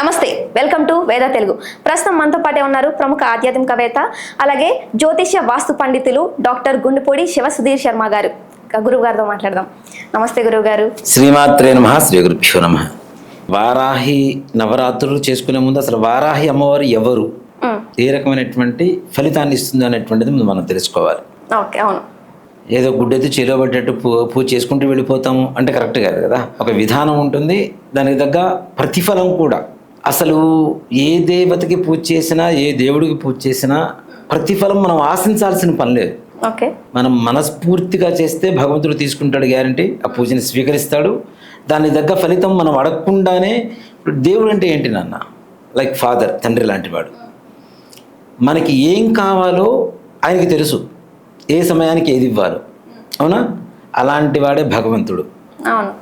నమస్తే welcome to వేద తెలుగు. ప్రస్తుతం మనతో పాటే ఉన్నారు ప్రముఖ ఆధ్యాత్మికవేత్త అలాగే జ్యోతిష్య వాస్తు పండితులు డాక్టర్ గుండుపూడి శివ సుధీర్ శర్మ గారు. గురువు గారితో మాట్లాడదాం. నమస్తే గురువు గారు. శ్రీమాత్రే నమ శ్రీ గురుభ్యో నమ. వారాహి నవరాత్రులు చేసుకునే ముందు అసలు వారాహి అమ్మవారు ఎవరు? ఏ రకమైనటువంటి ఫలితాన్ని ఇస్తుంది అనేటువంటిది ముందు మనం తెలుసుకోవాలి. ఓకే అవును. ఏదో గుడ్డెత్తి చేలోబట్టేట్టు పూ పూజ చేసుకుంటూ వెళ్ళిపోతాము అంటే కరెక్ట్ కాదు కదా. ఒక విధానం ఉంటుంది దానికి తగ్గ ప్రతిఫలం కూడా. అసలు ఏ దేవతకి పూజ చేసినా ఏ దేవుడికి పూజ చేసినా ప్రతిఫలం మనం ఆశించాల్సిన పని లేదు. ఓకే. మనం మనస్ఫూర్తిగా చేస్తే భగవంతుడు తీసుకుంటాడు గ్యారంటీ ఆ పూజని స్వీకరిస్తాడు. దాని తగ్గ ఫలితం మనం అడగకుండానే ఇప్పుడు దేవుడు అంటే ఏంటి నాన్న? లైక్ ఫాదర్ తండ్రి లాంటివాడు మనకి ఏం కావాలో ఆయనకి తెలుసు. ఏ సమయానికి ఏది ఇవ్వాలో. అవునా? అలాంటి వాడే భగవంతుడు.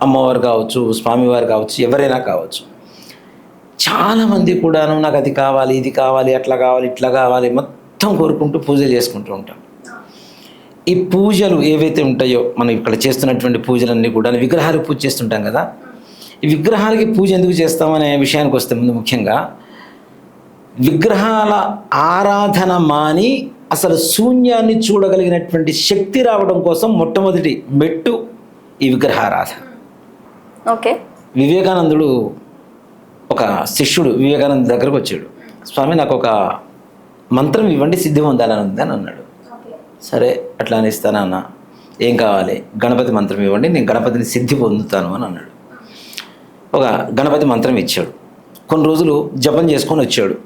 అమ్మవారు కావచ్చు స్వామివారు కావచ్చు ఎవరైనా కావచ్చు. చాలామంది కూడాను నాకు అది కావాలి ఇది కావాలి అట్లా కావాలి ఇట్లా కావాలి మొత్తం కోరుకుంటూ పూజలు చేసుకుంటూ ఉంటాం. ఈ పూజలు ఏవైతే ఉంటాయో మనం ఇక్కడ చేస్తున్నటువంటి పూజలన్నీ కూడా విగ్రహాలకు పూజ చేస్తుంటాం కదా. ఈ విగ్రహాలకి పూజ ఎందుకు చేస్తామనే విషయానికి వస్తే ముందు ముఖ్యంగా విగ్రహాల ఆరాధన మాని అసలు శూన్యాన్ని చూడగలిగినటువంటి శక్తి రావడం కోసం మొట్టమొదటి మెట్టు ఈ విగ్రహారాధన. ఓకే. వివేకానందుడు ఒక శిష్యుడు వివేకానంద దగ్గరకు వచ్చాడు. స్వామి నాకు ఒక మంత్రం ఇవ్వండి సిద్ధి పొందాలని ఉంది అని అన్నాడు. సరే అట్లా అని ఇస్తానన్న ఏం కావాలి? గణపతి మంత్రం ఇవ్వండి నేను గణపతిని సిద్ధి పొందుతాను అని అన్నాడు. ఒక గణపతి మంత్రం ఇచ్చాడు. కొన్ని రోజులు జపం చేసుకొని వచ్చాడు.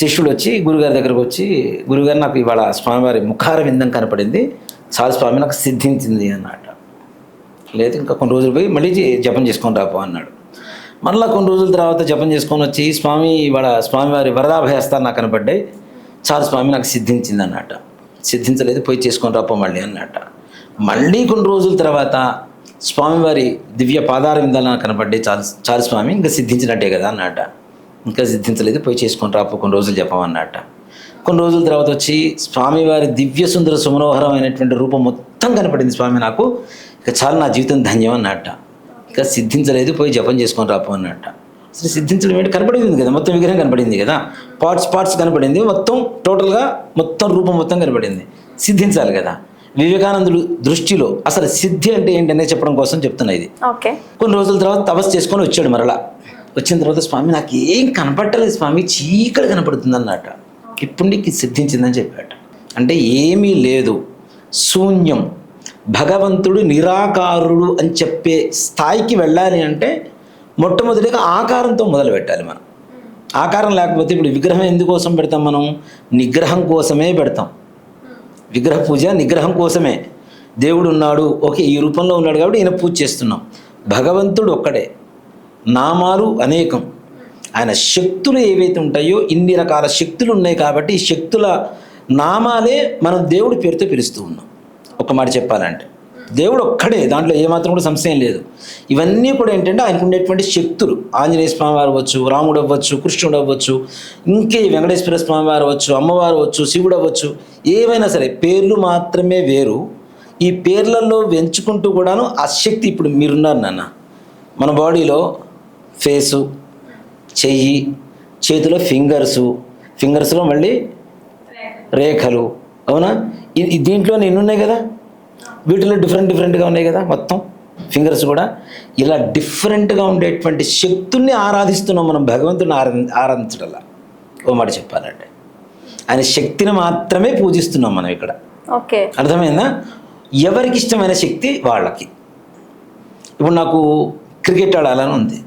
శిష్యుడు వచ్చి గురుగారి దగ్గరకు వచ్చి గురుగారు నాకు ఇవాళ స్వామివారి ముఖార విందం కనపడింది. చాలు స్వామి నాకు సిద్ధించింది అన్నమాట లేదు ఇంకా కొన్ని రోజులు పోయి మళ్ళీ జపం చేసుకొని రాపో అన్నాడు. మళ్ళీ కొన్ని రోజుల తర్వాత జపం చేసుకొని వచ్చి స్వామి ఇవాళ స్వామివారి వరదాభయస్తాలు నాకు కనపడ్డాయి. చాలు స్వామి నాకు సిద్ధించింది అన్నట్ట సిద్ధించలేదు పోయి చేసుకొని రాపో మళ్ళీ అన్నట మళ్ళీ కొన్ని రోజుల తర్వాత స్వామివారి దివ్య పాదార విందాలు నాకు కనపడ్డాయి. చాలు చాలు స్వామి ఇంకా సిద్ధించినట్టే కదా అన్నట్ట ఇంకా సిద్ధించలేదు పోయి చేసుకొని రాపో కొన్ని రోజులు చెప్పమన్నట్ట కొన్ని రోజుల తర్వాత వచ్చి స్వామివారి దివ్య సుందర సుమనోహరమైనటువంటి రూపం మొత్తం కనపడింది స్వామి నాకు. ఇక చాలా నా జీవితం ధన్యం అన్నట్ట ఇక సిద్ధించలేదు పోయి జపం చేసుకొని రాపో అన్నట్ట. అసలు సిద్ధించడం ఏంటి? కనపడింది కదా మొత్తం విగ్రహం కనపడింది కదా. పార్ట్స్ పార్ట్స్ కనపడింది మొత్తం టోటల్గా మొత్తం రూపం మొత్తం కనపడింది సిద్ధించాలి కదా. వివేకానందుడు దృష్టిలో అసలు సిద్ధి అంటే ఏంటనే చెప్పడం కోసం చెప్తున్నా ఇది. ఓకే. కొన్ని రోజుల తర్వాత తపస్సు చేసుకొని వచ్చాడు మరలా. వచ్చిన తర్వాత స్వామి నాకు ఏం కనపట్టలేదు స్వామి చీకటి కనపడుతుంది అన్నట. ఇప్పుడు నీకు సిద్ధించిందని చెప్పాట. అంటే ఏమీ లేదు. శూన్యం. భగవంతుడు నిరాకారుడు అని చెప్పే స్థాయికి వెళ్ళాలి అంటే మొట్టమొదటిగా ఆకారంతో మొదలు పెట్టాలి మనం. ఆకారం లేకపోతే ఇప్పుడు విగ్రహం ఎందుకోసం పెడతాం మనం? నిగ్రహం కోసమే పెడతాం. విగ్రహ పూజ నిగ్రహం కోసమే. దేవుడు ఉన్నాడు ఓకే ఈ రూపంలో ఉన్నాడు కాబట్టి ఈయన పూజ చేస్తున్నాం. భగవంతుడు ఒక్కడే. నామాలు అనేకం. ఆయన శక్తులు ఏవైతే ఉంటాయో ఇన్ని రకాల శక్తులు ఉన్నాయి కాబట్టి ఈ శక్తుల నామాలే మనం దేవుడి పేరుతో పిలుస్తూ ఉన్నాం. ఒక మాట చెప్పాలంటే. దేవుడు ఒక్కడే దాంట్లో ఏమాత్రం కూడా సంశయం లేదు. ఇవన్నీ కూడా ఏంటంటే ఆయనకు ఉండేటువంటి శక్తులు. ఆంజనేయ స్వామి వారు అవ్వచ్చు రాముడు అవ్వచ్చు కృష్ణుడు అవ్వచ్చు ఇంకే వెంకటేశ్వర స్వామి వారు అవ్వచ్చు అమ్మవారు అవ్వచ్చు శివుడు అవ్వచ్చు ఏవైనా సరే పేర్లు మాత్రమే వేరు. ఈ పేర్లలో వెంచుకుంటూ కూడాను ఆ శక్తి ఇప్పుడు మీరున్నారు నాన్న. మన బాడీలో ఫేసు చెయ్యి చేతిలో ఫింగర్సు. ఫింగర్స్లో మళ్ళీ రేఖలు. అవునా? ఇ- ఇ- దీంట్లో ఎన్ని ఉన్నాయి కదా. వీటిలో డిఫరెంట్ డిఫరెంట్గా ఉన్నాయి కదా మొత్తం. ఫింగర్స్ కూడా. ఇలా డిఫరెంట్గా ఉండేటువంటి శక్తుల్ని ఆరాధిస్తున్నాం మనం భగవంతుని ఆరా ఆరాధించడంలా ఓ మాట చెప్పాలంటే. ఆయన శక్తిని మాత్రమే పూజిస్తున్నాం మనం ఇక్కడ. ఓకే. అర్థమైందా? ఎవరికి ఇష్టమైన శక్తి? వాళ్ళకి. ఇప్పుడు నాకు క్రికెట్ ఆడాలని ఉంది.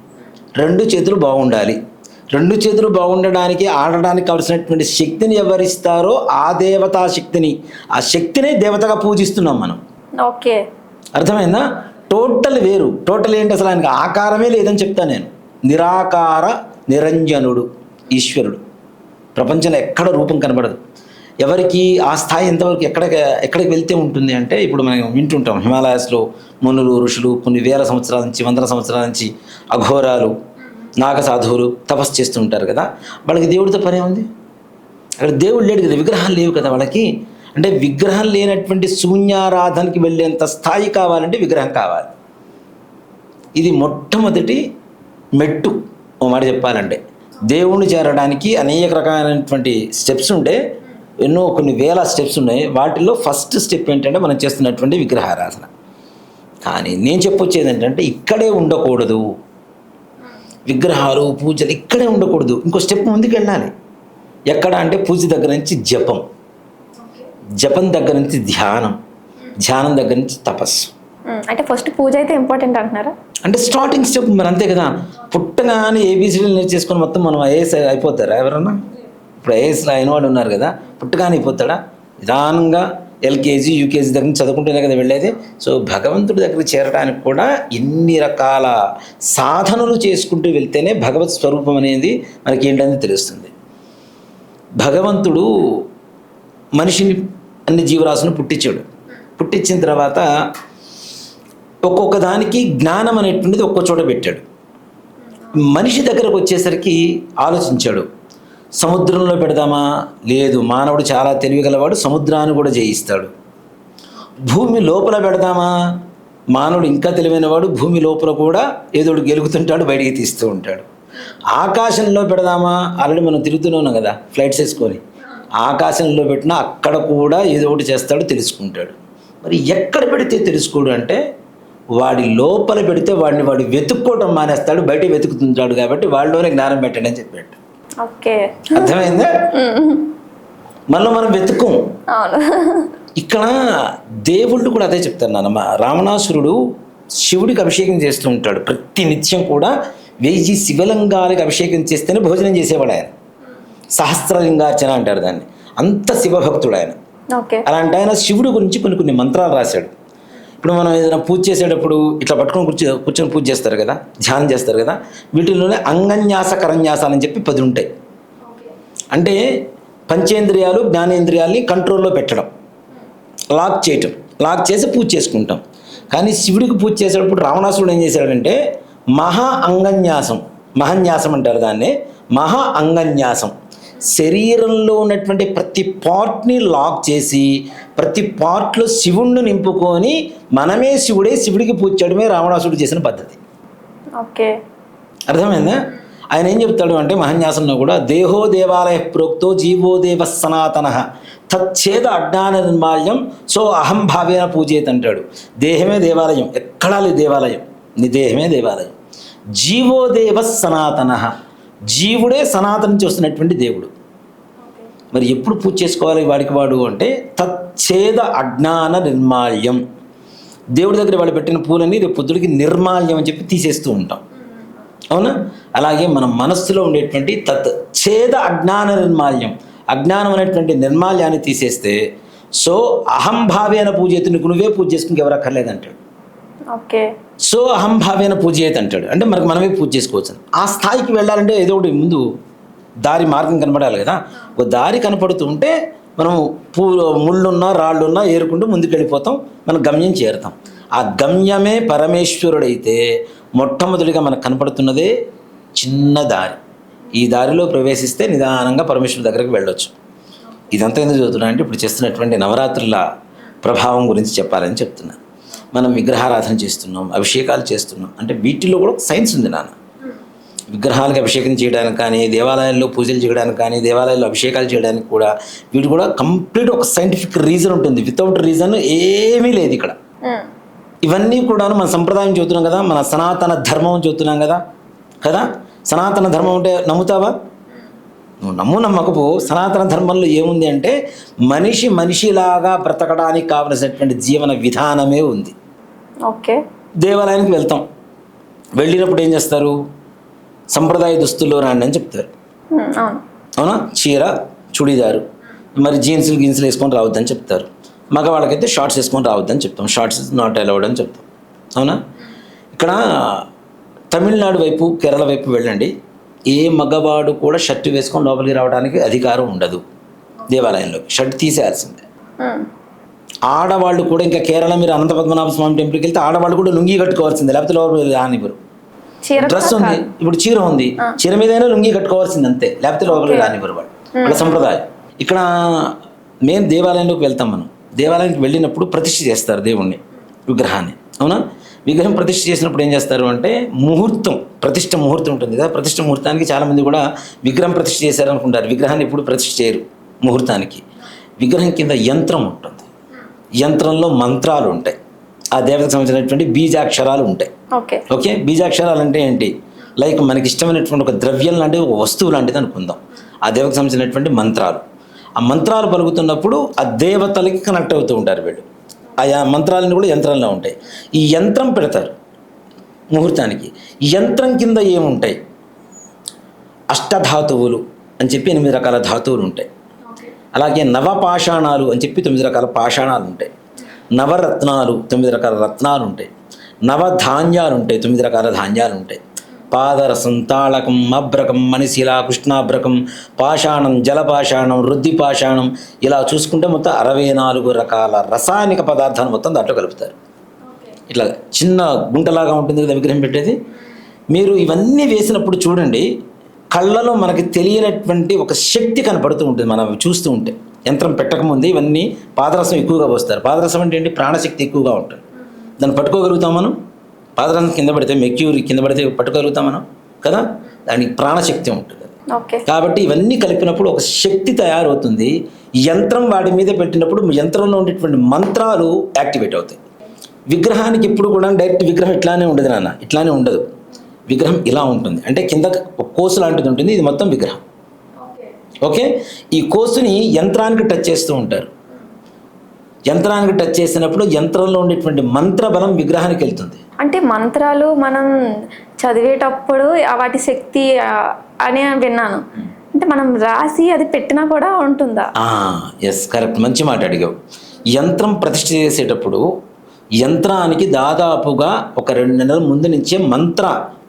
రెండు చేతులు బాగుండాలి. రెండు చేతులు బాగుండడానికి ఆడడానికి కావలసినటువంటి శక్తిని ఎవరిస్తారో ఆ దేవతా శక్తిని. ఆ శక్తినే దేవతగా పూజిస్తున్నాం మనం. ఓకే. అర్థమైందా? టోటల్ వేరు. టోటల్ ఏంటి అసలు ఆయనకి ఆకారమే లేదని చెప్తా నేను. నిరాకార నిరంజనుడు ఈశ్వరుడు. ప్రపంచంలో ఎక్కడ రూపం కనబడదు. ఎవరికి ఆ స్థాయి ఎంతవరకు ఎక్కడ ఎక్కడికి వెళ్తే ఉంటుంది అంటే ఇప్పుడు మనం వింటుంటాం హిమాలయాస్లో మునులు ఋషులు కొన్ని వేల సంవత్సరాల నుంచి వందల సంవత్సరాల నుంచి అఘోరాలు నాగ సాధువులు తపస్సు చేస్తూ ఉంటారు కదా వాళ్ళకి దేవుడితో పనే ఉంది? అక్కడ దేవుడు లేడు కదా విగ్రహాలు లేవు కదా వాళ్ళకి? అంటే విగ్రహం లేనటువంటి శూన్యారాధనకి వెళ్ళేంత స్థాయి కావాలంటే విగ్రహం కావాలి. ఇది మొట్టమొదటి మెట్టు ఓ మాట చెప్పాలంటే. దేవుణ్ణి చేరడానికి అనేక రకమైనటువంటి స్టెప్స్ ఉంటే ఎన్నో కొన్ని వేల స్టెప్స్ ఉన్నాయి. వాటిల్లో ఫస్ట్ స్టెప్ ఏంటంటే మనం చేస్తున్నటువంటి విగ్రహారాధన. కానీ నేను చెప్పొచ్చేది ఏంటంటే ఇక్కడే ఉండకూడదు. విగ్రహాలు పూజలు ఇక్కడే ఉండకూడదు. ఇంకో స్టెప్ ముందుకు వెళ్ళాలి ఎక్కడ అంటే పూజ దగ్గర నుంచి జపం. జపం దగ్గర నుంచి ధ్యానం. ధ్యానం దగ్గర నుంచి తపస్సు. అంటే ఫస్ట్ పూజ అయితే ఇంపార్టెంట్ అంటున్నారా? అంటే స్టార్టింగ్ స్టెప్ మరి అంతే కదా. పుట్టగానే ఏబీసీలు నేర్చేసుకొని మొత్తం మనం ఐఏఎస్ అయిపోతారా ఎవరన్నా? ఇప్పుడు ఐఏఎస్లో అయిన వాళ్ళు ఉన్నారు కదా. పుట్టగానే అయిపోతాడా? నిదానంగా ఎల్కేజీ యూకేజీ దగ్గర నుంచి చదువుకుంటేనే కదా వెళ్ళేది. సో భగవంతుడి దగ్గర చేరడానికి కూడా ఎన్ని రకాల సాధనలు చేసుకుంటూ వెళ్తేనే భగవత్ స్వరూపం అనేది మనకి ఏంటనేది తెలుస్తుంది. భగవంతుడు మనిషిని అన్ని జీవరాశులను పుట్టించాడు. పుట్టించిన తర్వాత ఒక్కొక్క దానికి జ్ఞానం అనేటువంటిది ఒక్కో చోట పెట్టాడు. మనిషి దగ్గరకు వచ్చేసరికి ఆలోచించాడు. సముద్రంలో పెడదామా? లేదు. మానవుడు చాలా తెలివిగలవాడు సముద్రాన్ని కూడా జయిస్తాడు. భూమి లోపల పెడదామా? మానవుడు ఇంకా తెలివైనవాడు భూమి లోపల కూడా ఏదో ఒకటి గెలుగుతుంటాడు బయటికి తీస్తూ ఉంటాడు. ఆకాశంలో పెడదామా? ఆల్రెడీ మనం తిరుగుతూనే ఉన్నాం కదా ఫ్లైట్స్ వేసుకొని. ఆకాశంలో పెట్టినా అక్కడ కూడా ఏదో ఒకటి చేస్తాడు తెలుసుకుంటాడు. మరి ఎక్కడ పెడితే తెలుసుకోడు అంటే వాడి లోపల పెడితే వాడిని వాడు వెతుక్కోవడం మానేస్తాడు బయట వెతుకుతుంటాడు కాబట్టి వాళ్ళలోనే జ్ఞానం పెట్టండి అని చెప్పాడు. ఓకే. అర్థమైందా? మళ్ళీ మనం అవును. ఇక్కడ దేవుళ్ళు కూడా అదే చెప్తారు నాన్న. రావణాసురుడు శివుడికి అభిషేకం చేస్తూ ఉంటాడు. ప్రతి నిత్యం కూడా వెయ్యి శివలింగాలకు అభిషేకం చేస్తేనే భోజనం చేసేవాడు ఆయన. సహస్రలింగార్చన అంటారు దాన్ని. అంత శివభక్తుడు ఆయన. అలాంటి ఆయన శివుడి గురించి కొన్ని కొన్ని మంత్రాలు రాశాడు. ఇప్పుడు మనం ఏదైనా పూజ చేసేటప్పుడు ఇట్లా పట్టుకొని కూర్చో కూర్చొని పూజ చేస్తారు కదా ధ్యానం చేస్తారు కదా వీటిలోనే అంగన్యాస కరన్యాస అని చెప్పి పది ఉంటాయి. అంటే పంచేంద్రియాలు జ్ఞానేంద్రియాల్ని కంట్రోల్లో పెట్టడం. లాక్ చేయటం. లాక్ చేసి పూజ చేసుకుంటాం. కానీ శివుడికి పూజ చేసేటప్పుడు రావణాసుడు ఏం చేశాడంటే మహా అంగన్యాసం మహన్యాసం అంటారు దాన్ని మహా అంగన్యాసం. శరీరంలో ఉన్నటువంటి ప్రతి పార్ట్ని లాక్ చేసి ప్రతి పార్ట్లో శివుణ్ణి నింపుకొని మనమే శివుడే శివుడికి పూజ చేయడమే రావణాసురుడు చేసిన పద్ధతి. ఓకే. అర్థమైందా? ఆయన ఏం చెప్తాడు అంటే మహన్యాసంలో కూడా దేహో దేవాలయ ప్రోక్తో జీవో దేవ సనాతన తచ్చేద అజ్ఞాన నిర్మాల్యం సో అహం భావేన పూజేత్ అంటాడు. దేహమే దేవాలయం ఎక్కడా లేదు దేవాలయం. నీ దేహమే దేవాలయం. జీవో దేవ సనాతన జీవుడే సనాతనం చేస్తున్నటువంటి దేవుడు. మరి ఎప్పుడు పూజ చేసుకోవాలి వాడికి వాడు అంటే తచ్చేద అజ్ఞాన నిర్మాల్యం. దేవుడి దగ్గర వాళ్ళు పెట్టిన పూలని రేపు పొద్దుడికి నిర్మాల్యం అని చెప్పి తీసేస్తూ ఉంటాం. అవునా? అలాగే మన మనస్సులో ఉండేటువంటి తత్ ఛేద అజ్ఞాన నిర్మాల్యం. అజ్ఞానం అనేటువంటి నిర్మాల్యాన్ని తీసేస్తే సో అహంభావేన పూజ నీకు నువ్వే పూజ చేసుకుని ఎవరు అక్కర్లేదంటాడు. ఓకే. సో అహంభావేన పూజ చేయత అంటాడు. అంటే మనకు మనమే పూజ చేసుకోవచ్చు. ఆ స్థాయికి వెళ్ళాలంటే ఏదో ఒకటి ముందు దారి మార్గం కనపడాలి కదా? ఒక దారి కనపడుతూ ఉంటే మనం పూ ముళ్ళున్నా రాళ్ళున్నా ఏరుకుంటూ ముందుకు వెళ్ళిపోతాం మనం గమ్యం చేరుతాం. ఆ గమ్యమే పరమేశ్వరుడైతే మొట్టమొదటిగా మనకు కనపడుతున్నదే చిన్న దారి. ఈ దారిలో ప్రవేశిస్తే నిదానంగా పరమేశ్వరుడి దగ్గరికి వెళ్ళొచ్చు. ఇదంతా ఎందుకు చదువుతున్నా అంటే ఇప్పుడు చేస్తున్నటువంటి నవరాత్రుల ప్రభావం గురించి చెప్పాలని చెప్తున్నాను. మనం విగ్రహారాధన చేస్తున్నాం అభిషేకాలు చేస్తున్నాం. అంటే వీటిలో కూడా సైన్స్ ఉంది నాన్న. విగ్రహాలకు అభిషేకం చేయడానికి కానీ దేవాలయాల్లో పూజలు చేయడానికి కానీ దేవాలయాల్లో అభిషేకాలు చేయడానికి కూడా వీటి కూడా కంప్లీట్ ఒక సైంటిఫిక్ రీజన్ ఉంటుంది. వితౌట్ రీజన్ ఏమీ లేదు ఇక్కడ. ఉమ్, ఇవన్నీ కూడా మన సంప్రదాయం చెబుతున్నాం కదా మన సనాతన ధర్మం చెబుతున్నాం కదా కదా? సనాతన ధర్మం అంటే నమ్ముతావా? నువ్వు నమ్ము నమ్మకపో సనాతన ధర్మంలో ఏముంది అంటే మనిషి మనిషిలాగా బ్రతకడానికి కావలసినటువంటి జీవన విధానమే ఉంది. ఓకే. దేవాలయానికి వెళ్తాం. వెళ్ళినప్పుడు ఏం చేస్తారు? సంప్రదాయ దుస్తుల్లో రాండి అని చెప్తారు. అవును. చీర చుడిదారు మరి జీన్సులు గిన్సులు వేసుకొని రావద్దని చెప్తారు. మగవాళ్ళకైతే షార్ట్స్ వేసుకొని రావద్దని చెప్తాం. షార్ట్స్ నాట్ అలౌడ్ అని చెప్తాం. అవునా? ఇక్కడ తమిళనాడు వైపు కేరళ వైపు వెళ్ళండి. ఏ మగవాడు కూడా షర్ట్ వేసుకొని లోపలికి రావడానికి అధికారం ఉండదు దేవాలయంలోకి. షర్ట్ తీసేయాల్సిందే. ఆడవాళ్ళు కూడా ఇంకా కేరళ మీరు అనంత పద్మనాభ స్వామి టెంపుల్కి వెళ్తే ఆడవాళ్ళు కూడా లుంగి కట్టుకోవాల్సిందే. లేకపోతే లోపలికి రానివ్వరు డ్రెస్ ఉంది. ఇప్పుడు చీర ఉంది. చీర మీదైనా లుంగి కట్టుకోవాల్సింది అంతే. లేకపోతే లోపలికి రానివ్వరు వాళ్ళు. వాళ్ళ సంప్రదాయం. ఇక్కడ మేము దేవాలయంలోకి వెళ్తాం మనం. దేవాలయానికి వెళ్ళినప్పుడు ప్రతిష్ఠ చేస్తారు దేవుణ్ణి విగ్రహాన్ని. అవునా? విగ్రహం ప్రతిష్ఠ చేసినప్పుడు ఏం చేస్తారు అంటే ముహూర్తం ప్రతిష్ఠ ముహూర్తం ఉంటుంది కదా. ప్రతిష్ఠ ముహూర్తానికి చాలామంది కూడా విగ్రహం ప్రతిష్ఠ చేశారనుకుంటారు విగ్రహాన్ని ఎప్పుడు ప్రతిష్ఠ చేయరు ముహూర్తానికి. విగ్రహం కింద యంత్రం ఉంటుంది. యంత్రంలో మంత్రాలు ఉంటాయి. ఆ దేవతకు సంబంధించినటువంటి బీజాక్షరాలు ఉంటాయి. ఓకే. ఓకే? బీజాక్షరాలు అంటే ఏంటి? లైక్ మనకి ఇష్టమైనటువంటి ఒక ద్రవ్యం లాంటిది ఒక వస్తువు లాంటిది అనుకుందాం. ఆ దేవతకు సంబంధించినటువంటి మంత్రాలు. ఆ మంత్రాలు పలుకుతున్నప్పుడు ఆ దేవతలకి కనెక్ట్ అవుతూ ఉంటారు వీళ్ళు. ఆ మంత్రాలను కూడా యంత్రంలో ఉంటాయి. ఈ యంత్రం పెడతారు ముహూర్తానికి. యంత్రం కింద ఏముంటాయి? అష్టధాతువులు అని చెప్పి ఎనిమిది రకాల ధాతువులు ఉంటాయి. అలాగే నవపాషాణాలు అని చెప్పి తొమ్మిది రకాల పాషాణాలు ఉంటాయి. నవరత్నాలు తొమ్మిది రకాల రత్నాలు ఉంటాయి నవధాన్యాలు ఉంటాయి తొమ్మిది రకాల ధాన్యాలు ఉంటాయి పాదరసం తాళకం అభ్రకం మణిశిల కృష్ణాభ్రకం పాషాణం జలపాషాణం రుద్ది పాషాణం ఇలా చూసుకుంటే మొత్తం అరవై నాలుగు రకాల రసాయనిక పదార్థాలు మొత్తం దాంట్లో కలుపుతారు. ఇట్లా చిన్న గుంటలాగా ఉంటుంది కదా విగ్రహం పెట్టేది? మీరు ఇవన్నీ వేసినప్పుడు చూడండి కళ్ళలో మనకి తెలియనటువంటి ఒక శక్తి కనపడుతూ ఉంటుంది మనం చూస్తూ ఉంటే. యంత్రం పెట్టకముందే ఇవన్నీ పాదరసం ఎక్కువగా పోస్తారు. పాదరసం అంటే ఏంటి? ప్రాణశక్తి ఎక్కువగా ఉంటుంది. దాన్ని పట్టుకోగలుగుతాం మనం? పాదరసం కింద పడితే మెక్యూరి కింద పడితే పట్టుకోగలుగుతాం మనం? కదా? దానికి ప్రాణశక్తి ఉంటుంది కాబట్టి ఇవన్నీ కలిపినప్పుడు ఒక శక్తి తయారవుతుంది. యంత్రం వాడి మీద పెట్టినప్పుడు యంత్రంలో ఉండేటువంటి మంత్రాలు యాక్టివేట్ అవుతాయి. విగ్రహానికి ఎప్పుడు కూడా డైరెక్ట్ విగ్రహం ఇట్లానే ఉండదు నాన్న. ఇట్లానే ఉండదు. విగ్రహం ఇలా ఉంటుంది. అంటే కింద ఒక కోసు లాంటిది ఉంటుంది. ఇది మొత్తం విగ్రహం. ఓకే? ఈ కోసుని యంత్రానికి టచ్ చేస్తూ ఉంటారు. యంత్రానికి టచ్ చేసినప్పుడు యంత్రంలో ఉండేటువంటి మంత్ర బలం విగ్రహానికి వెళ్తుంది. అంటే మంత్రాలు మనం చదివేటప్పుడు వాటి శక్తి అని విన్నాను. అంటే మనం రాసి అది పెట్టినా కూడా ఉంటుందా? ఎస్ కరెక్ట్ మంచి మాట అడిగావు. యంత్రం ప్రతిష్ఠ చేసేటప్పుడు యంత్రానికి దాదాపుగా ఒక రెండు నెలల ముందు నుంచే మంత్ర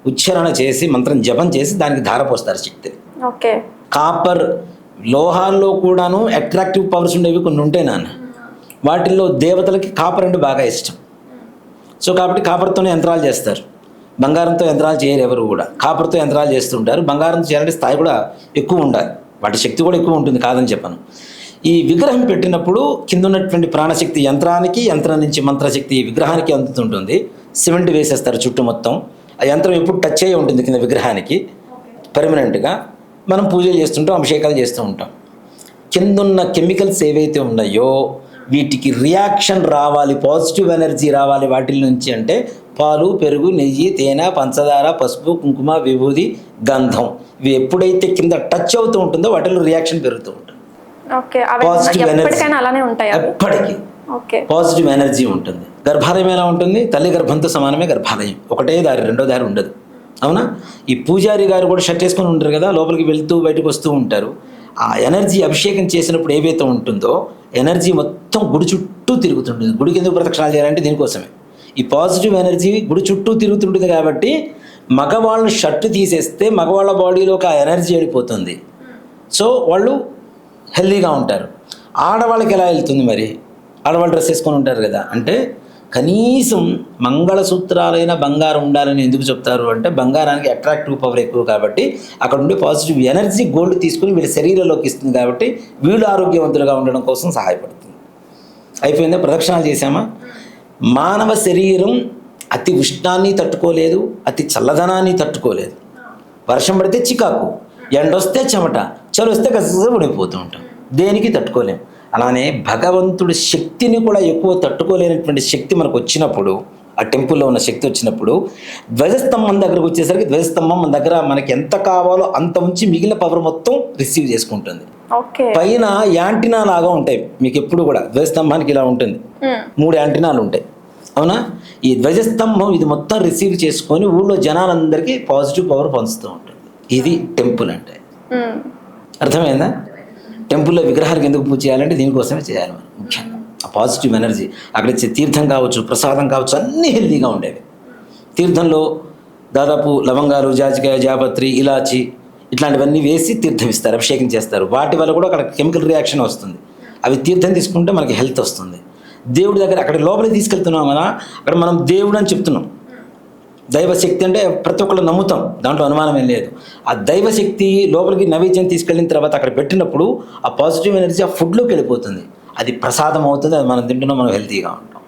ఉచ్చారణ చేసి మంత్రం జపం చేసి దానికి ధారపోస్తారు శక్తి ఓకే. కాపర్ లోహాల్లో కూడాను అట్రాక్టివ్ పవర్స్ ఉండేవి కొన్ని ఉంటాయి నాన్న. వాటిల్లో దేవతలకి కాపర్ అంటే బాగా ఇష్టం. సో కాబట్టి కాపర్తోనే యంత్రాలు చేస్తారు. బంగారంతో యంత్రాలు చేయరు ఎవరు కూడా. కాపర్తో యంత్రాలు చేస్తుంటారు. బంగారంతో చేయాలంటే స్థాయి కూడా ఎక్కువ ఉండాలి. వాటి శక్తి కూడా ఎక్కువ ఉంటుంది కాదని చెప్పను. ఈ విగ్రహం పెట్టినప్పుడు కింద ఉన్నటువంటి ప్రాణశక్తి యంత్రానికి యంత్రం నుంచి మంత్రశక్తి విగ్రహానికి అందుతుంటుంది. సిమెంట్ వేసేస్తారు చుట్టూ మొత్తం. ఆ యంత్రం ఎప్పుడు టచ్ అయ్యి ఉంటుంది కింద విగ్రహానికి. పర్మనెంట్గా మనం పూజలు చేస్తుంటాం అభిషేకాలు చేస్తూ ఉంటాం. కిందున్న కెమికల్స్ ఏవైతే ఉన్నాయో వీటికి రియాక్షన్ రావాలి పాజిటివ్ ఎనర్జీ రావాలి వాటి నుంచి అంటే పాలు పెరుగు నెయ్యి తేనె పంచదార పసుపు కుంకుమ విభూది గంధం. ఇవి ఎప్పుడైతే కింద టచ్ అవుతూ ఉంటుందో వాటిలో రియాక్షన్ పెరుగుతూ ఉంటుంది. ఉంటాయి? అవి ఎప్పటికీ. ఓకే. పాజిటివ్ ఎనర్జీ ఉంటుంది. గర్భాలయం ఎలా ఉంటుంది? తల్లి గర్భంతో సమానమే గర్భాలయం. ఒకటే దారి రెండో దారి ఉండదు. అవునా? ఈ పూజారి గారు కూడా షర్ట్ వేసుకొని ఉంటారు కదా లోపలికి వెళ్తూ బయటకు వస్తూ ఉంటారు. ఆ ఎనర్జీ అభిషేకం చేసినప్పుడు ఏవైతే ఉంటుందో ఎనర్జీ మొత్తం గుడి చుట్టూ తిరుగుతుంటుంది. గుడికి ఎందుకు ప్రదక్షిణాలు చేయాలంటే దీనికోసమే. ఈ పాజిటివ్ ఎనర్జీ గుడి చుట్టూ తిరుగుతుంటుంది కాబట్టి మగవాళ్ళని షర్ట్ తీసేస్తే మగవాళ్ళ బాడీలోకి ఆ ఎనర్జీ వెళ్ళిపోతుంది సో వాళ్ళు హెల్దీగా ఉంటారు. ఆడవాళ్ళకి ఎలా వెళ్తుంది మరి? ఆడవాళ్ళు డ్రెస్ వేసుకొని ఉంటారు కదా అంటే కనీసం మంగళసూత్రాలైన బంగారం ఉండాలని ఎందుకు చెప్తారు అంటే బంగారానికి అట్రాక్టివ్ పవర్ ఎక్కువ కాబట్టి అక్కడ ఉండే పాజిటివ్ ఎనర్జీ గోల్డ్ తీసుకుని వీళ్ళ శరీరంలోకి ఇస్తుంది కాబట్టి వీళ్ళు ఆరోగ్యవంతులుగా ఉండడం కోసం సహాయపడుతుంది. అయిపోయిందా? ప్రదక్షిణాలు చేశామా? మానవ శరీరం అతి ఉష్ణాన్ని తట్టుకోలేదు అతి చల్లదనాన్ని తట్టుకోలేదు. వర్షం పడితే చికాకు ఎండొస్తే చెమట చలి వస్తే కస పడిపోతూ ఉంటాం. దేనికి తట్టుకోలేం? అలానే భగవంతుడి శక్తిని కూడా ఎక్కువ తట్టుకోలేనటువంటి శక్తి మనకు వచ్చినప్పుడు ఆ టెంపుల్లో ఉన్న శక్తి వచ్చినప్పుడు ధ్వజస్తంభం దగ్గరకు వచ్చేసరికి ధ్వజస్తంభం మన దగ్గర మనకి ఎంత కావాలో అంత ఉంచి మిగిలిన పవర్ మొత్తం రిసీవ్ చేసుకుంటుంది. పైన యాంటీనా లాగా ఉంటాయి. మీకు ఎప్పుడు కూడా ధ్వజస్తంభానికి ఇలా ఉంటుంది. మూడు యాంటీనాలు ఉంటాయి. అవునా? ఈ ధ్వజస్తంభం ఇది మొత్తం రిసీవ్ చేసుకొని ఊళ్ళో జనాలందరికీ పాజిటివ్ పవర్ పంచుతూ ఉంటుంది. ఇది టెంపుల్ అంటే. అర్థమైందా? టెంపుల్లో విగ్రహాలకు ఎందుకు పూజ చేయాలంటే దీనికోసమే చేయాలి మనం ముఖ్యంగా. ఆ పాజిటివ్ ఎనర్జీ అక్కడ ఇచ్చే తీర్థం కావచ్చు ప్రసాదం కావచ్చు అన్నీ హెల్దీగా ఉండేవి. తీర్థంలో దాదాపు లవంగాలు జాజికాయ జాపత్రి ఇలాచి ఇట్లాంటివన్నీ వేసి తీర్థం ఇస్తారు అభిషేకం చేస్తారు. వాటి వల్ల కూడా అక్కడ కెమికల్ రియాక్షన్ వస్తుంది. అవి తీర్థం తీసుకుంటే మనకి హెల్త్ వస్తుంది. దేవుడి దగ్గర అక్కడ లోపలికి తీసుకెళ్తున్నాం కదా అక్కడ మనం దేవుడు అని చెప్తున్నాం. దైవశక్తి అంటే ప్రతి ఒక్కళ్ళు నమ్ముతాం. దాంట్లో అనుమానం ఏం లేదు. ఆ దైవశక్తి లోపలికి నైవేద్యం తీసుకెళ్ళిన తర్వాత అక్కడ పెట్టినప్పుడు ఆ పాజిటివ్ ఎనర్జీ ఆ ఫుడ్లోకి వెళ్ళిపోతుంది. అది ప్రసాదం అవుతుంది అది మనం తింటున్నాం మనం హెల్తీగా ఉంటాం.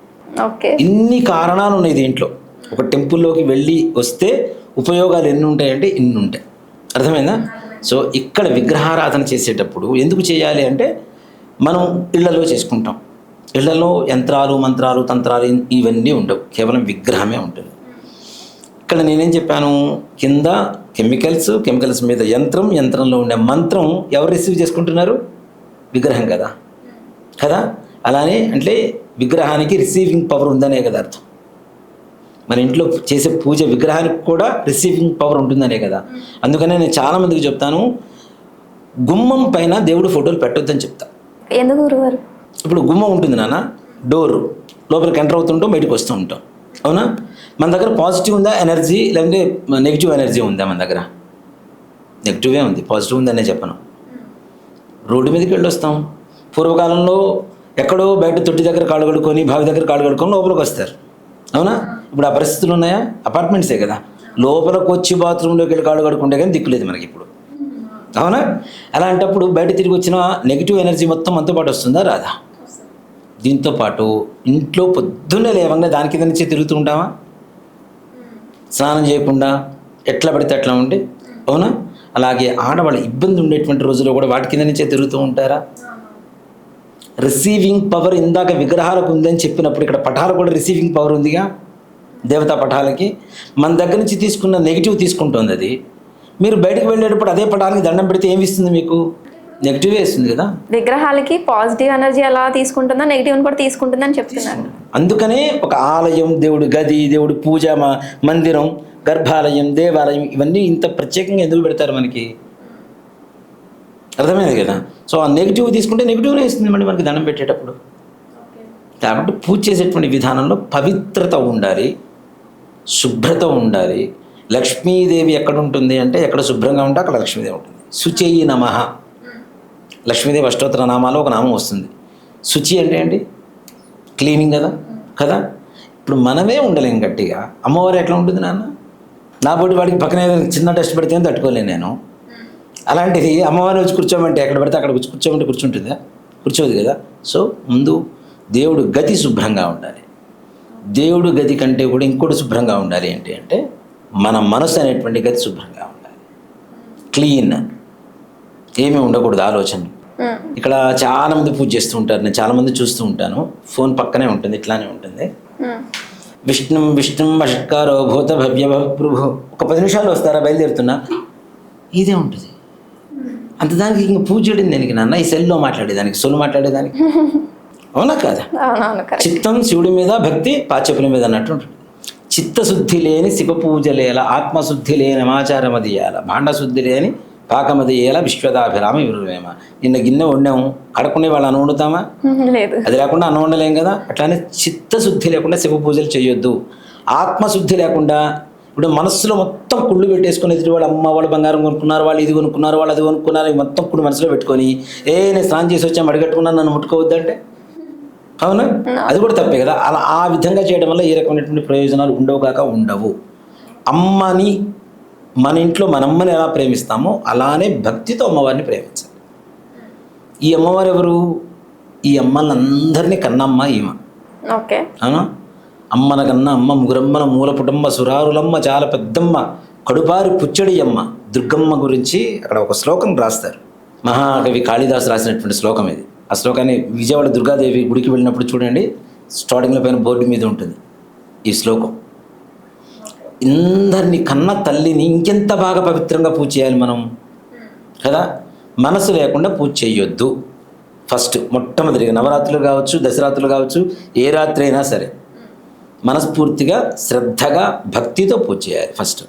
ఓకే. ఇన్ని కారణాలు ఉన్నాయి దీంట్లో. ఒక టెంపుల్లోకి వెళ్ళి వస్తే ఉపయోగాలు ఎన్ని ఉంటాయంటే ఇన్ని ఉంటాయి. అర్థమైందా? సో ఇక్కడ విగ్రహారాధన చేసేటప్పుడు ఎందుకు చేయాలి అంటే మనం ఇళ్ళలో చేసుకుంటాం. ఇళ్ళలో యంత్రాలు మంత్రాలు తంత్రాలు ఇవన్నీ ఉండవు. కేవలం విగ్రహమే ఉంటుంది. ఇక్కడ నేనేం చెప్పాను? కింద కెమికల్స్ కెమికల్స్ మీద యంత్రం యంత్రంలో ఉండే మంత్రం ఎవరు రిసీవ్ చేసుకుంటున్నారు? విగ్రహం కదా. కదా? అలానే అంటే విగ్రహానికి రిసీవింగ్ పవర్ ఉందనే కదా అర్థం. మన ఇంట్లో చేసే పూజ విగ్రహానికి కూడా రిసీవింగ్ పవర్ ఉంటుందనే కదా. అందుకనే నేను చాలామందికి చెప్తాను గుమ్మం పైన దేవుడు ఫోటోలు పెట్టొద్దని చెప్తా. ఎందుకు ఇప్పుడు గుమ్మం ఉంటుంది నాన్న డోర్. లోపలికి ఎంటర్ అవుతుంటాం బయటకు వస్తూ ఉంటాం. అవునా? మన దగ్గర పాజిటివ్ ఉందా ఎనర్జీ లేదంటే నెగిటివ్ ఎనర్జీ ఉందా మన దగ్గర? నెగిటివే ఉంది. పాజిటివ్ ఉందనే చెప్పను. రోడ్డు మీదకి వెళ్ళొస్తాం. పూర్వకాలంలో ఎక్కడో బయట తొట్టి దగ్గర కాళ్ళు కడుక్కొని బావి దగ్గర కాళ్ళు కడుక్కొని లోపలికి వస్తారు. అవునా? ఇప్పుడు ఆ పరిస్థితులు ఉన్నాయా? అపార్ట్మెంట్సే కదా. లోపలికి వచ్చి బాత్రూంలోకి వెళ్ళి కాళ్ళు కడుక్కుంటే కానీ దిక్కులేదు మనకి ఇప్పుడు. అవునా? అలాంటప్పుడు బయట తిరిగి వచ్చిన నెగిటివ్ ఎనర్జీ మొత్తం మనతో పాటు వస్తుందా? రాదా. దీంతో పాటు ఇంట్లో పొద్దున్నే లేవంగా దాని కింద నుంచి తిరుగుతూ ఉంటామా స్నానం చేయకుండా ఎట్లా పడితే అట్లా ఉండి అవునా? అలాగే ఆడవాళ్ళ ఇబ్బంది ఉండేటువంటి రోజుల్లో కూడా వాటి కింద నుంచే తిరుగుతూ ఉంటారా? రిసీవింగ్ పవర్ ఇందాక విగ్రహాలకు ఉందని చెప్పినప్పుడు ఇక్కడ పటాలు కూడా రిసీవింగ్ పవర్ ఉందిగా? దేవతా పటాలకి. మన దగ్గర నుంచి తీసుకున్న నెగిటివ్ తీసుకుంటుంది అది. మీరు బయటకు వెళ్ళేటప్పుడు అదే పటానికి దండం పెడితే ఏమి ఇస్తుంది మీకు? నెగిటివే ఇస్తుంది కదా? విగ్రహాలకి పాజిటివ్ ఎనర్జీ ఎలా తీసుకుంటుందో నెగిటివ్ కూడా తీసుకుంటుందని చెప్తున్నారు. అందుకనే ఒక ఆలయం దేవుడి గది దేవుడి పూజ మందిరం గర్భాలయం దేవాలయం ఇవన్నీ ఇంత ప్రత్యేకంగా ఎందుకు పెడతారు మనకి? అర్థమైంది కదా? సో ఆ నెగిటివ్ తీసుకుంటే నెగిటివ్నే ఇస్తుంది మళ్ళీ మనకి దండం పెట్టేటప్పుడు. కాబట్టి పూజ చేసేటువంటి విధానంలో పవిత్రత ఉండాలి శుభ్రత ఉండాలి. లక్ష్మీదేవి ఎక్కడ ఉంటుంది అంటే ఎక్కడ శుభ్రంగా ఉంటే అక్కడ లక్ష్మీదేవి ఉంటుంది. శుచేయి నమ. లక్ష్మీదేవి అష్టోత్తర నామాలో ఒక నామం వస్తుంది. శుచి అంటే ఏంటి? క్లీనింగ్ కదా? కదా? ఇప్పుడు మనమే ఉండలేం గట్టిగా. అమ్మవారు ఎట్లా ఉంటుంది నాన్న? నా పోటీ వాడికి పక్కన ఏదైనా చిన్న టెస్ట్ పెడితే తట్టుకోలేను నేను. అలాంటిది అమ్మవారిని వచ్చి కూర్చోమంటే ఎక్కడ పడితే అక్కడ వచ్చి కూర్చోమంటే కూర్చుంటుందా? కూర్చోదు కదా? సో ముందు దేవుడు గతి శుభ్రంగా ఉండాలి. దేవుడు గది కంటే కూడా ఇంకోటి శుభ్రంగా ఉండాలి ఏంటి అంటే మన మనసు అనేటువంటి గతి శుభ్రంగా ఉండాలి. క్లీన్. ఏమీ ఉండకూడదు ఆలోచన ఇక్కడ చాలా మంది పూజ చేస్తూ ఉంటారు. నేను చాలా మంది చూస్తూ ఉంటాను. ఫోన్ పక్కనే ఉంటుంది. ఇట్లానే ఉంటుంది. ఉమ్. విష్ణుం విష్ణుం వషట్కారో భూత భవ్య ప్రభు ఒక పది నిమిషాలు వస్తారా? బయలుదేరుతున్నా. ఇదే ఉంటుంది. అంత దానికి ఇంక పూజ చేయడం దేనికి నాన్న? ఈ సెల్లో మాట్లాడేదానికి సొల్లు మాట్లాడేదానికి. అవునా కాదా? చిత్తం శివుడి మీద భక్తి పాచకుల మీద అన్నట్టు ఉంటుంది. చిత్తశుద్ధి లేని శివ పూజలేల ఆత్మశుద్ధి లేని ఆచారమదియాల భాండశుద్ధి లేని పాకమదియేల విశ్వదాభిరామ విరువేమ నిన్న గిన్నె వండాము. కడకునే వాళ్ళు అన్నం వండుతామా? లేదు. అది లేకుండా అన్నం వండలేం కదా? అట్లానే చిత్తశుద్ధి లేకుండా శివ పూజలు చేయొద్దు. ఆత్మశుద్ధి లేకుండా ఇప్పుడు మనస్సులో మొత్తం కుళ్ళు పెట్టేసుకొని ఎదుటి వాళ్ళు అమ్మ వాళ్ళు బంగారం కొనుక్కున్నారు వాళ్ళు ఇది కొనుక్కున్నారు వాళ్ళు అది కొనుక్కున్నారు మొత్తం కుళ్ళు మనసులో పెట్టుకొని ఏ నేను స్నానం చేసి వచ్చాము అడిగట్టుకున్నాను నన్ను ముట్టుకోవద్దంటే అవునా? అది కూడా తప్పే కదా. అలా ఆ విధంగా చేయడం వల్ల ఏ రకమైనటువంటి ప్రయోజనాలు ఉండవు కాక ఉండవు. అమ్మని మన ఇంట్లో మన అమ్మని ఎలా ప్రేమిస్తామో అలానే భక్తితో అమ్మవారిని ప్రేమించాలి ఈ అమ్మవారు ఎవరు? ఈ అమ్మలందరినీ కన్నమ్మ ఈమె. ఓకే. అవునా? అమ్మన కన్న అమ్మ ముగురమ్మన మూల పుటమ్మ సురారులమ్మ చాలా పెద్దమ్మ కడుపారి పుచ్చడి అమ్మ దుర్గమ్మ గురించి అక్కడ ఒక శ్లోకం రాస్తారు. మహాకవి కాళిదాసు రాసినటువంటి శ్లోకం ఇది. ఆ శ్లోకాన్ని విజయవాడ దుర్గాదేవి గుడికి వెళ్ళినప్పుడు చూడండి స్టార్టింగ్లో పైన బోర్డు మీద ఉంటుంది ఈ శ్లోకం. ఇందరిని కన్న తల్లిని ఇంకెంత బాగా పవిత్రంగా పూజ చేయాలి మనం? కదా? మనసు లేకుండా పూజ చేయొద్దు. ఫస్ట్ మొట్టమొదటిగా నవరాత్రులు కావచ్చు దశరాత్రులు కావచ్చు ఏ రాత్రి అయినా సరే. మనస్ఫూర్తిగా శ్రద్ధగా భక్తితో పూజ చేయాలి ఫస్ట్.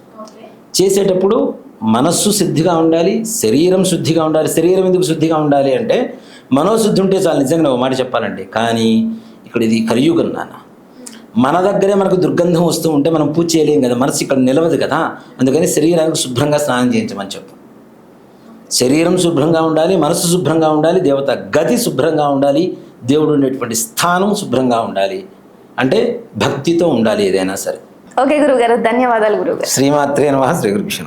చేసేటప్పుడు మనస్సు శుద్ధిగా ఉండాలి శరీరం శుద్ధిగా ఉండాలి. శరీరం ఎందుకు శుద్ధిగా ఉండాలి అంటే మనోశుద్ధి ఉంటే చాలు నిజంగా ఒక మాట చెప్పాలండి కానీ ఇక్కడ ఇది కలియుగం నాన్న. మన దగ్గరే మనకు దుర్గంధం వస్తూ ఉంటే మనం పూజ చేయలేం కదా మనసు ఇక్కడ నిలవదు కదా. అందుకని శరీరానికి శుభ్రంగా స్నానం చేయించమని చెప్పు. శరీరం శుభ్రంగా ఉండాలి మనసు శుభ్రంగా ఉండాలి దేవత గది శుభ్రంగా ఉండాలి దేవుడు ఉండేటువంటి స్థానం శుభ్రంగా ఉండాలి. అంటే భక్తితో ఉండాలి ఏదైనా సరే. ఓకే గురుగారు ధన్యవాదాలు గురుగారు. శ్రీమాత్రే నమ శ్రీ గురుభ్యో